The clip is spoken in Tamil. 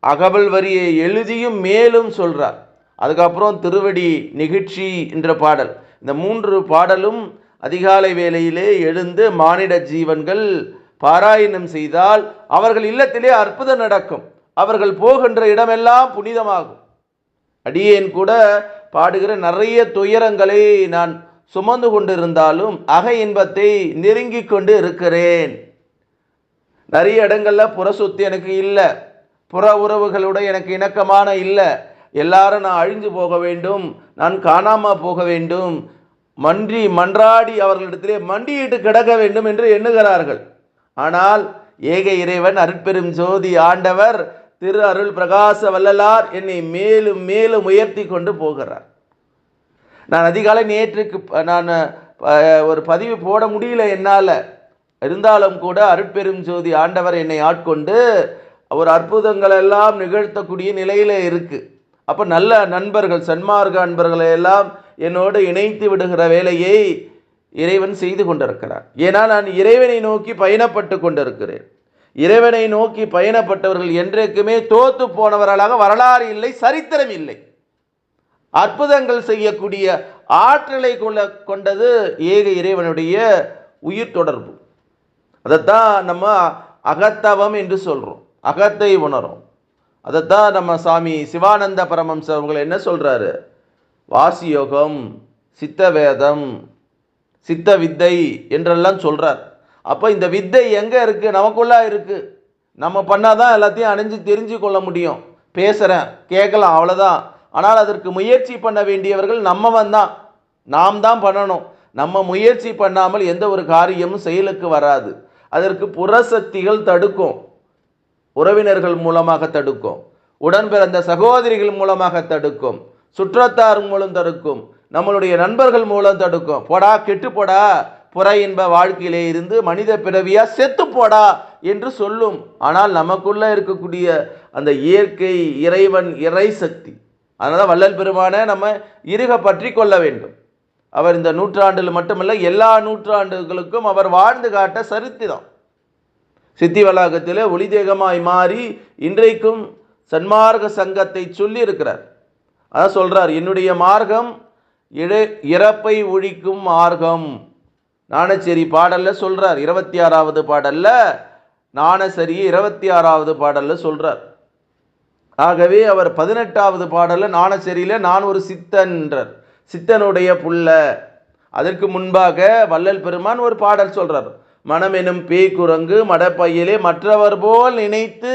அகவல் வரியை எழுதியும் மேலும் சொல்கிறார் அதுக்கப்புறம் திருவடி நிகழ்ச்சி என்ற பாடல். இந்த மூன்று பாடலும் அதிகாலை வேளையிலே எழுந்து மானிட ஜீவன்கள் பாராயணம் செய்தால் அவர்கள் இல்லத்திலே அற்புதம் நடக்கும். அவர்கள் போகின்ற இடமெல்லாம் புனிதமாகும். அடியேன் கூட பாடுகிற நிறைய துயரங்களை நான் சுமந்து கொண்டிருந்தாலும் அக இன்பத்தை நெருங்கிக் கொண்டு இருக்கிறேன். நிறைய இடங்கள்ல புற சொத்து எனக்கு இல்லை. புற உறவுகளோட எனக்கு இணக்கமான இல்லை. எல்லாரும் நான் அழிஞ்சு போக வேண்டும். நான் காணாமல் போக வேண்டும். மன்றி மன்றாடி அவர்களிடத்திலே மண்டியிட்டு கிடக்க வேண்டும் என்று எண்ணுகிறார்கள். ஆனால் ஏக இறைவன் அருட்பெரும் ஜோதி ஆண்டவர் திரு அருள் பிரகாச வல்லலார் என்னை மேலும் மேலும் உயர்த்தி கொண்டு போகிறார். நான் அதிகாலை நேற்றுக்கு நான் ஒரு பதிவு போட முடியல என்னால். இருந்தாலும் கூட அருட்பெரும் ஜோதி ஆண்டவர் என்னை ஆட்கொண்டு ஒரு அற்புதங்கள் எல்லாம் நிகழ்த்தக்கூடிய நிலையில் இருக்கு. அப்போ நல்ல நண்பர்கள் சன்மார்க்க அன்பர்களை எல்லாம் என்னோடு இணைத்து விடுகிற வேலையை இறைவன் செய்து கொண்டிருக்கிறார். ஏன்னா நான் இறைவனை நோக்கி பயணப்பட்டு கொண்டிருக்கிறேன். இறைவனை நோக்கி பயணப்பட்டவர்கள் என்றைக்குமே தோத்து போனவர்களாக வரலாறு இல்லை சரித்திரம் இல்லை. அற்புதங்கள் செய்யக்கூடிய ஆற்றலை கொள்ள கொண்டது ஏக இறைவனுடைய உயிர் தொடர்பு. அதைத்தான் நம்ம அகத்தவம் என்று சொல்கிறோம் அகத்தை உணரும். அதைத்தான் நம்ம சாமி சிவானந்த பரமம்சர் அவர்கள் என்ன சொல்கிறாரு வாசியோகம் சித்த வேதம் சித்த வித்தை என்றெல்லாம் சொல்கிறார் அப்போ இந்த வித்தை எங்கே இருக்குது நமக்குள்ளே இருக்குது நம்ம பண்ணாதான் எல்லாத்தையும் அணிஞ்சு தெரிஞ்சு கொள்ள முடியும். பேசுகிறேன் கேட்கலாம் அவ்வளோதான் ஆனால் அதற்கு முயற்சி பண்ண வேண்டியவர்கள் நம்மவன் தான். நாம் தான் பண்ணணும். நம்ம முயற்சி பண்ணாமல் எந்த ஒரு காரியமும் செயலுக்கு வராது. அதற்கு புறசக்திகள் தடுக்கும். உறவினர்கள் மூலமாக தடுக்கும். உடன் பிறந்த சகோதரிகள் மூலமாக தடுக்கும். சுற்றத்தார் மூலம் தடுக்கும். நம்மளுடைய நண்பர்கள் மூலம் தடுக்கும். போடா கெட்டு போடா. புற இன்ப வாழ்க்கையிலே இருந்து மனித பிறவியா செத்து போடா என்று சொல்லும். ஆனால் நமக்குள்ள இருக்கக்கூடிய அந்த இயற்கை இறைவன் இறை சக்தி. அதனால வள்ளல் பெருமானை நம்ம இருக பற்றி கொள்ள வேண்டும். அவர் இந்த நூற்றாண்டில் மட்டுமல்ல எல்லா நூற்றாண்டுகளுக்கும் அவர் வாழ்ந்து காட்ட சரித்திரம். சித்தி வளாகத்தில் ஒளிதேகமாய் மாறி இன்றைக்கும் சன்மார்க்க சங்கத்தை சொல்லி இருக்கிறார் அதான் சொல்றார் என்னுடைய மார்க்கம் இழ இறப்பை ஒழிக்கும் மார்க்கம். நாணச்சேரி பாடல்ல சொல்றார் இருபத்தி ஆறாவது பாடல்ல நாணசரி இருபத்தி ஆறாவது பாடல்ல சொல்றார். ஆகவே அவர் பதினெட்டாவது பாடல்ல நாணச்சேரியில நான் ஒரு சித்தன்றார் சித்தனுடைய புள்ள. அதற்கு முன்பாக வள்ளல் பெருமான் ஒரு பாடல் சொல்றார். மனமெனும் பேய்க்குரங்கு மடப்பையிலே மற்றவர் போல் நினைத்து